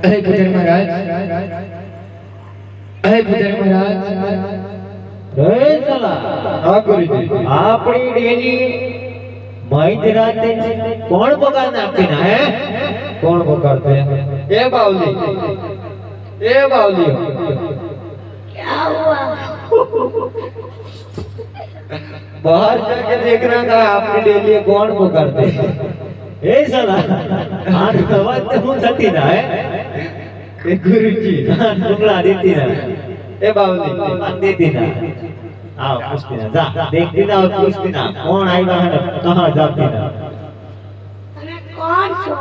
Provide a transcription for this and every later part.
અરે પૂજારી મહારાજ અરે પૂજારી મહારાજ રે સલા હા ગુરુજી આપણી ડેલી મધરાતે કોણ પગાર નાખી ના હે કોણ પકડતે એ બાવલી એ બાવલી बाहर जाके देखना का आपकी डेली कौन पकड़ते એ સાલા આ વાત તો હું થતી ના હે? એ ગુરુજી ના ટુકડા દેતી ના. એ બાબુ આ દેતી ના. આવ પુષ્ટિ ના જા દેખતી ના પુષ્ટિ ના કોણ આવ્યા હે કહા જાતી ના. તમે કોણ છો?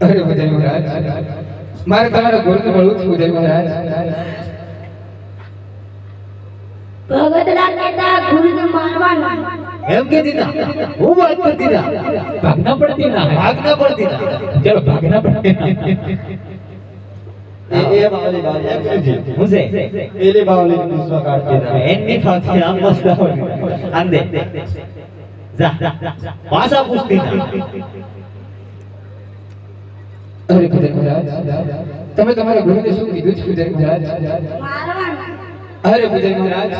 અરે ભજન મહારાજ મારે તમારા ગુરુને મળવું છું ભજન મહારાજ. ભગત ના કેતા ગુરુને મારવાનું. એમ કે દીધા. હું વાત પર દીધા. તમે તમારા ગુરુને શું કીધું છે અરે પૂજારી મહારાજ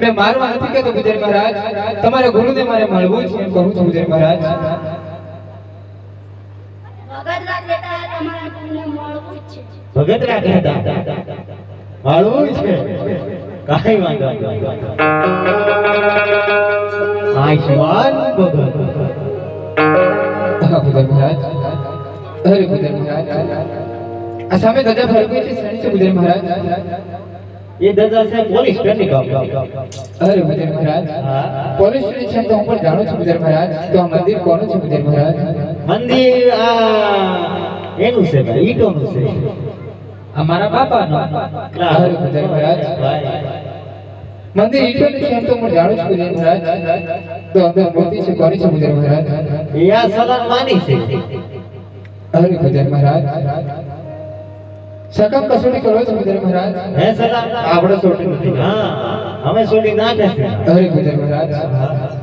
મેં મારવા નથી કહેતો પૂજારી મહારાજ. તમારા ગુરુને મારે મળવું છે એમ કહું છું પૂજારી મહારાજ. ભગતડા કહેતા મળવું છે. ભગત રાખ્યા હતા માળવું છે? કાઈ વાંધો આયુષ્માન ભગત. મહારાજ. અરે પૂજારી મહારાજ. આ સામે ધજા ફરકી છે શેની છે મહારાજ? એ દાદા સાહેબ પોલીસ સ્ટેશનની બાપ અરે મુજર મહારાજ. પોલીસ સ્ટેશન તો હું પણ જાણું છું પૂજારી મહારાજ. તો આ મંદિર કોનું છે મુજર મહારાજ? મંદિર આ એનું છે ભાઈ ઈટોનું છે. અમારા બાપાનો. અરે મુજર મહારાજ. મંદિર ઈટોનું છે તો હું જાણું છું મુજર મહારાજ. તો અંદર મૂર્તિ છે કોની છે મુજર મહારાજ? એ આ માની છે. અરે મુજર મહારાજ. સકમ કસોટી કરો છો ગુજર મહારાજ? હે સદા આપણે સોટી નથી. હા અમે સોટી ના છે અરે ગુજર મહારાજ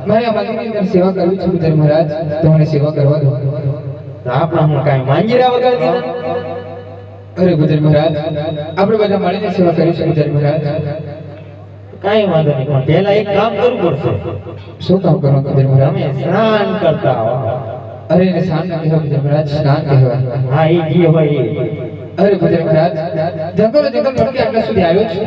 મારે અમારી અંદર સેવા કરવી છે ગુજર મહારાજ. તમને સેવા કરવા દો. આપણે હું કાઈ માંજરા વગર દીધા? અરે ગુજર મહારાજ આપણે બધા મળીને સેવા કરીશું ગુજર મહારાજ. કાંઈ વાંધો નહીં પણ પહેલા એક કામ કરવું પડશે. શું કામ કરો ગુજર મહારાજ? અમે સ્નાન કરતા અરે એને સ્નાન કહેવાય ગુજર મહારાજ સ્નાન કહેવાય. હા એ જે હોય અરે ભજન મહારાજ. જંગલ જંગલ ભટકી આટલા સુધી આવ્યો છું.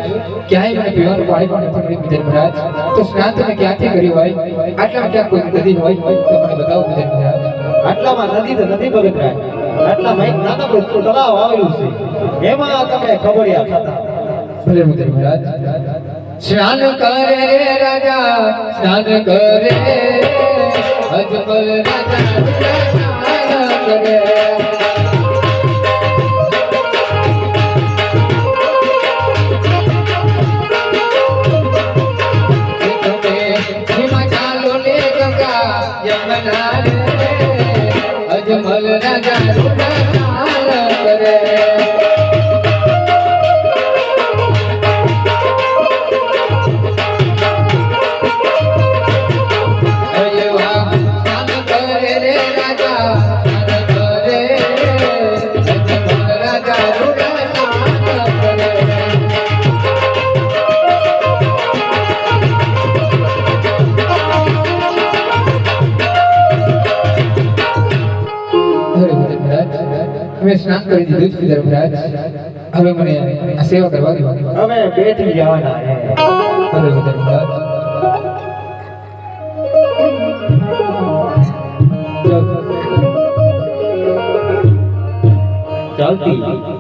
ક્યાંય મને પીવાનું પાણી પણ નથી મળ્યું પૂજારી મહારાજ. તો સ્નાન તમે ક્યાંથી કર્યું હોય? આટલામાં ક્યાંક કોઈ નદી હોય? તો મને બતાવો ભજન મહારાજ. આટલામાં નદી તો નથી ભગત રાય. આટલામાં એક નાનકડું તળાવ આવેલું છે. એમાં તમે ખબરિયા ખાતા ભલે ભજન મહારાજ. સ્નાન કરે રે રાજા સ્નાન કરે અજમલ રાજા સ્નાન કરે. અમે સ્નાન કરી દીધું છે ધર્મરાજ. હવે મને આ સેવા કરવા દો. હવે બેઠી જવાના હે. ધર્મરાજ. ચાલતી.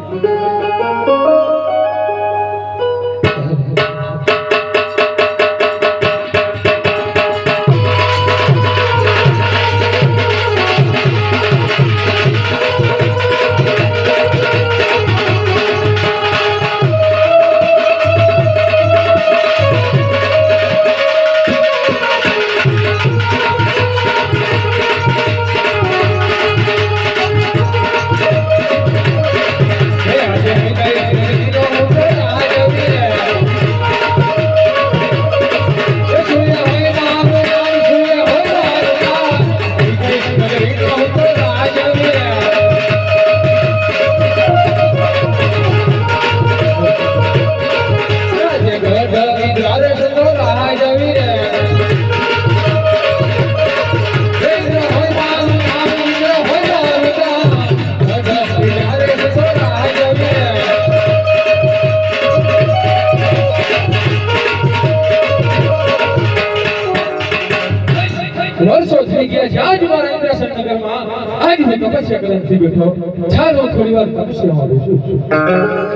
ચાલ હું થોડી વાર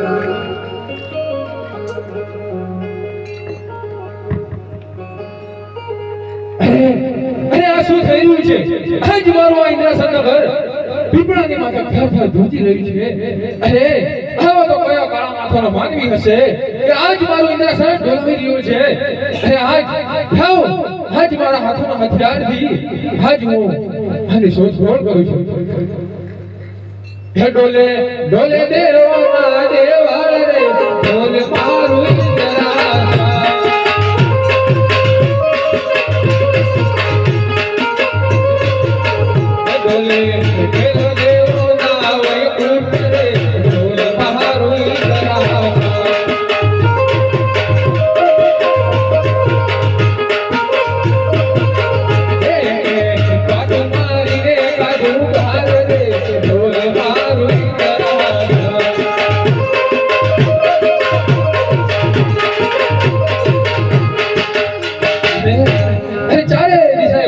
અરે આ શું થઈ રહ્યું છે? આજ મારું આ ઇન્દ્રાસનનું પીપળાની માથે ઘર ઘર ધ્રુજી રહ્યું છે. અરે, આવો તો કયો કાળા માથાનો માનવી હશે કે આજ મારું ઇન્દ્રાસન ડોલાવી રહ્યું છે? અરે આજ જાઓ આજ મારા હાથોના હથિયારથી આજ હું આની શોધખોળ કરું છું. હે ઢોલે દેવા દેવા રે ઢોલ મારું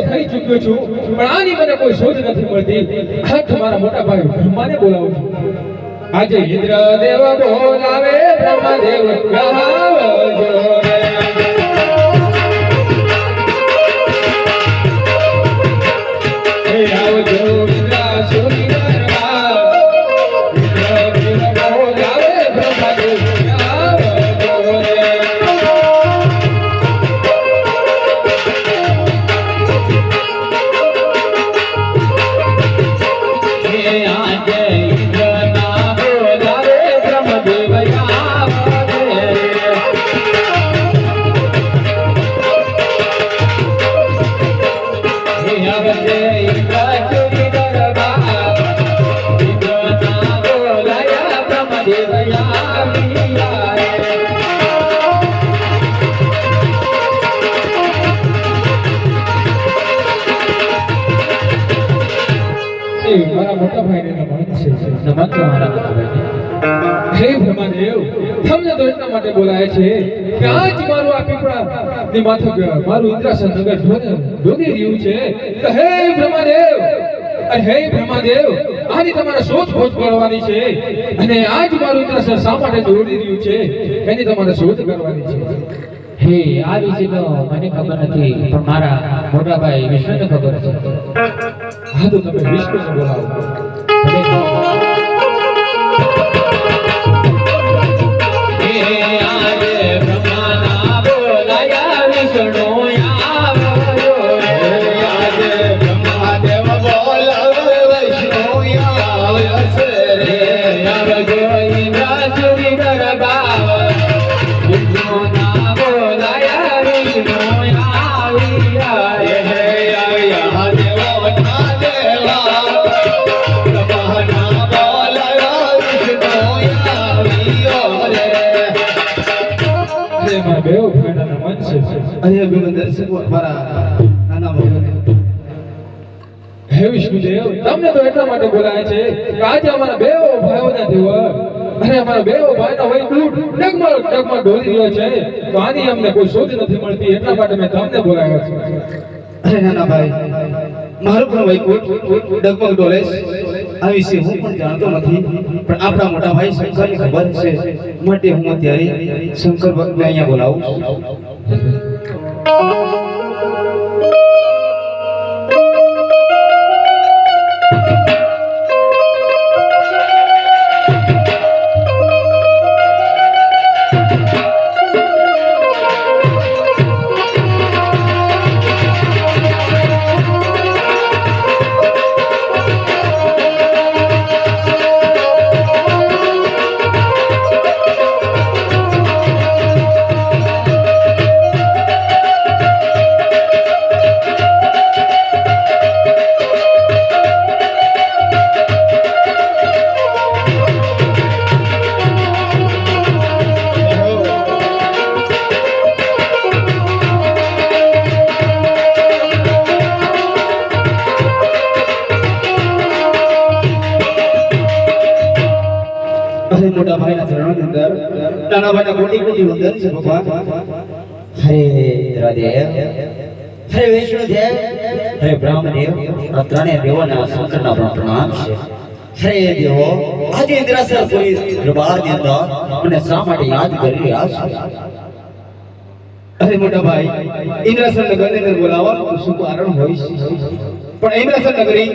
ફરી ચૂક્યો છું, પણ આની મને કોઈ શોધ નથી મળતી આ તમારા મોટા ભાઈ બ્રહ્માને બોલાવું છું આજે ઇન્દ્ર દેવ બોલાવે, બ્રહ્મદેવ ગાવજો રે. છે મારા મોટા હે બ્રહ્માદેવ તમને તો એટલા માટે બોલાય છે કે આજ મારું આ પીપળા ની માથે મારું ઇન્દ્રાસન નગર ઢોળી રહ્યું છે તો હે બ્રહ્માદેવ હે બ્રહ્માદેવ આની તમારે શોધ ખોજ કરવાની છે. અને આજ મારું ઇન્દ્રાસન શા માટે દોડી રહ્યું છે? એની તમારે શોધ કરવાની છે. હે આ વિશે તો મને ખબર નથી પણ મારા મોટાભાઈ વિષ્ણુને ખબર છે. હા તો તમે વિષ્ણુને બોલાવો. હે વિષ્ણુદેવ, તમને તો એટલા માટે બોલાય છે કે આજે અમારા બે ભાઈઓના દેવર અને અમારા બેવ ભાઈના દૂધ ડગમગ ડગમગ ડોલી રહ્યો છે, તો આની અમને કોઈ શોધ નથી મળતી, એટલા માટે મેં તમને બોલાવ્યો છે અરે નાના ભાઈ, મારું પણ વૈકુંઠ ડગમગ ડોલે આ વિશે હું પણ જાણતો નથી, પણ આપણા મોટા ભાઈ શંકરની ખબર છે માટે હું અત્યારે શંકર ભક્તને અહીંયા બોલાવું. અરે કોટી વંદન છે ભગવાન હરે ઇન્દ્રદેવ હરે વિષ્ણુદેવ હરે બ્રહ્મદેવ, આ ત્રણેય દેવોના શંકરના પ્રણામ છે. હરે દેવો આજે ઇન્દ્રાસર પોલીસ દરબારની અંદર મને શા માટે યાદ કરી રહ્યા છે? અરે મોટા ભાઈ, ઇન્દ્રાસન નગરની અંદર બોલાવવાનું શું કારણ હોય છે? પણ ઇન્દ્રાસર નગરી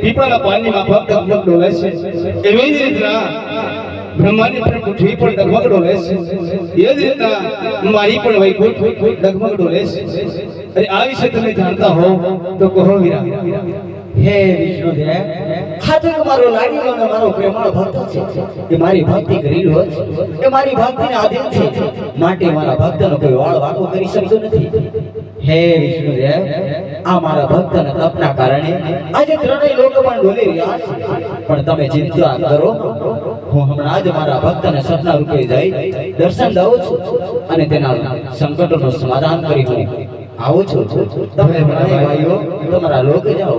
પીપળાના પાનની માફક ડગમગ ડોલે છે. એવી જ રીતના બ્રહ્માની પણ પૃથ્વી પણ ડગમગ ડોલે છે. એ જ રીતના મારી પણ વૈકુંઠ ડગમગ ડોલે છે. અરે આ વિશે તમે જાણતા હો તો કહો વીરા હે વિષ્ણુદેવ ખાતે મારો લાગી અને મારો પ્રેમાળ ભક્ત છે. એ મારી ભક્તિ કરી રહ્યો છે. એ મારી ભક્તિને આધીન છે. માટે મારા ભક્તનો કોઈ વાળ વાકો કરી શકતો નથી. હે વિષ્ણુદેવ આ મારા ભક્ત અને તપના કારણે આજે ત્રણેય લોકો પણ ડોલી રહ્યા છે. પણ તમે ચિંતા કરો. હું હમણાં જ મારા ભક્તને સપના રૂપે જઈ દર્શન દઉં છું અને તેના સંકટોનું સમાધાન કરી હું આવું છું. તમે ત્રણેય ભાઈઓ, તમારા લોક જાઓ.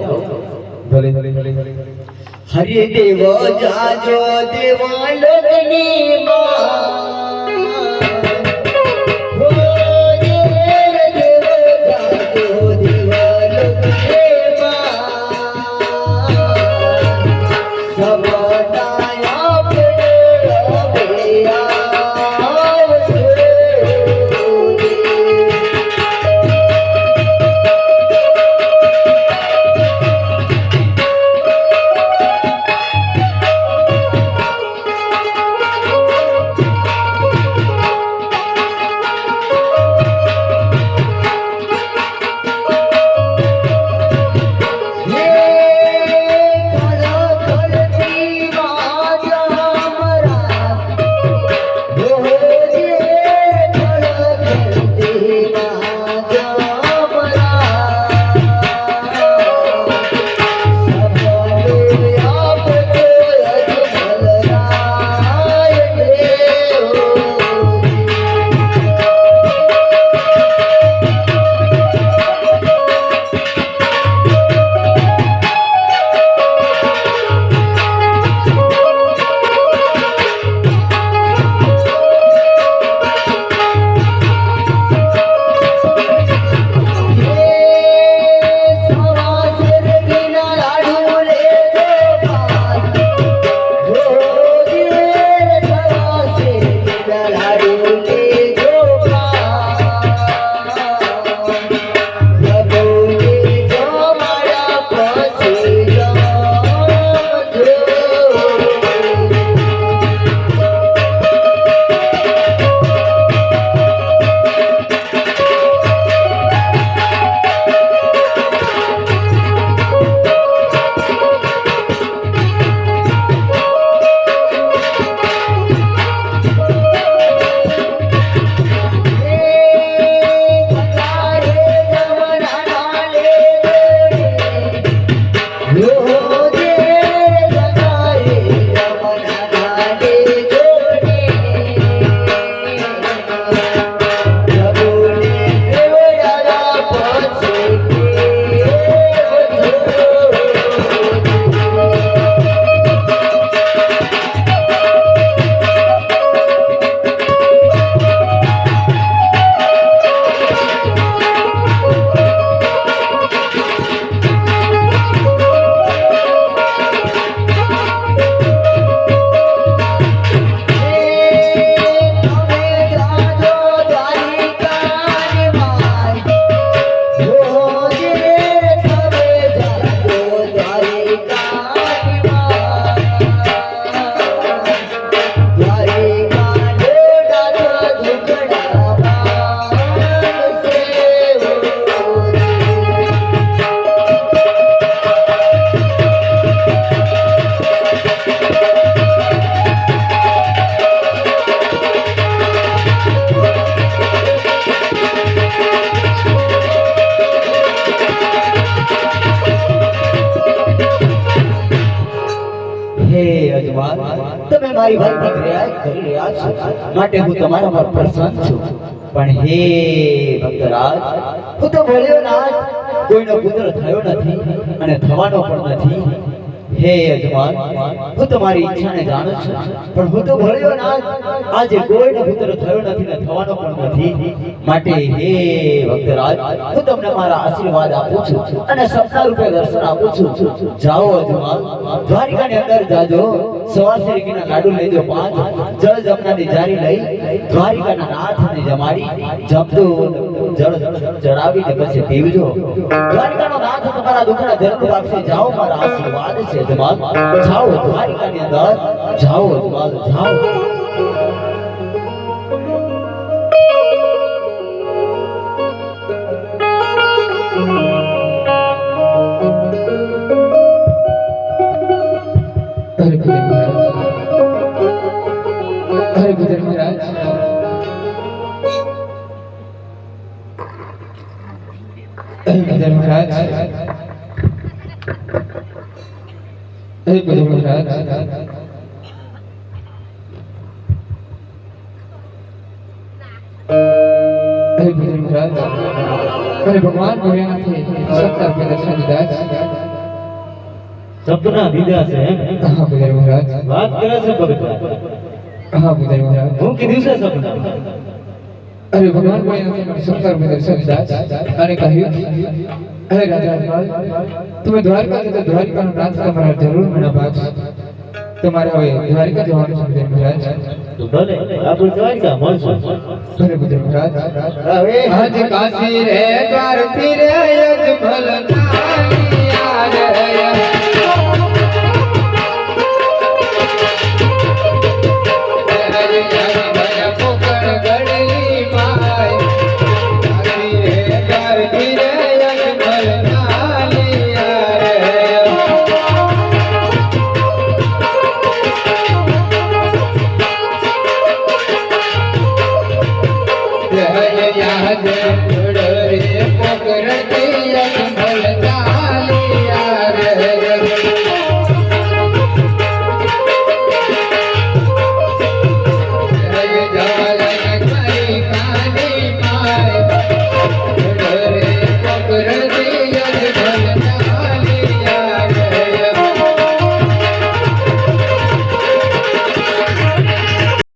હરિ દેવ જાજો દેવાલોકની માં. તમે મારી ભક્તિ કર્યા કરી રહ્યા છો. માટે હું તમારા પર પ્રસન્ન છું. પણ હે ભક્તરાજ, હું તો ભળ્યો નાથ કોઈનો પુત્ર થયો નથી અને થવાનો પણ નથી. હે યજમાન, હું તમારી ઈચ્છાને જાણું છું. પણ હું તો ભળ્યો ના આજે કોઈનો પુત્ર થયો નથી ને થવાનો પણ નથી. માટે હે ભક્તરાજ, હું તમને મારા આશીર્વાદ આપું છું અને સપ્તાહ રૂપે દર્શન આપું છું. જાઓ યજમાન, દ્વારિકાની અંદર જાજો. સવાર શેરીકીના લાડુ લેજો પાંચ. જળ જમનાની જારી લઈ દ્વારિકાના નાથને જમાડી જમતો જળ ચડાવીને પછી પીવજો. દ્વારિકાનો નાથ તમારા દુખના ધર્મ રાખશે જાઓ, મારા આશીર્વાદ છે, જમાલ. જાઓ દ્વારિકાની અંદર, જાઓ જમાલ, જાઓ. મહારાજ. મહારાજ. ભગવાન સત્તા સપના દીધા છે હા મહારાજ. વાત કરે છે ભગત હા મહારાજ. હું કીધું છે સપના? અરે ભગવાન ભોળાનાથે મને સત્તા રૂપિયા દર્શન અને કહ્યું અરે રાજા તમે દ્વારકા જતા દ્વારિકાનો નાથ તમારા જરૂર મને ભાગશે તમારે હવે દ્વારકા જવાનું છે મહારાજ. ભલે આપણે દ્વારકા મળશું ભલે ભજન મહારાજ. હવે આજ કાશી રે દ્વારકી રે યજમલ નાની યાદ રે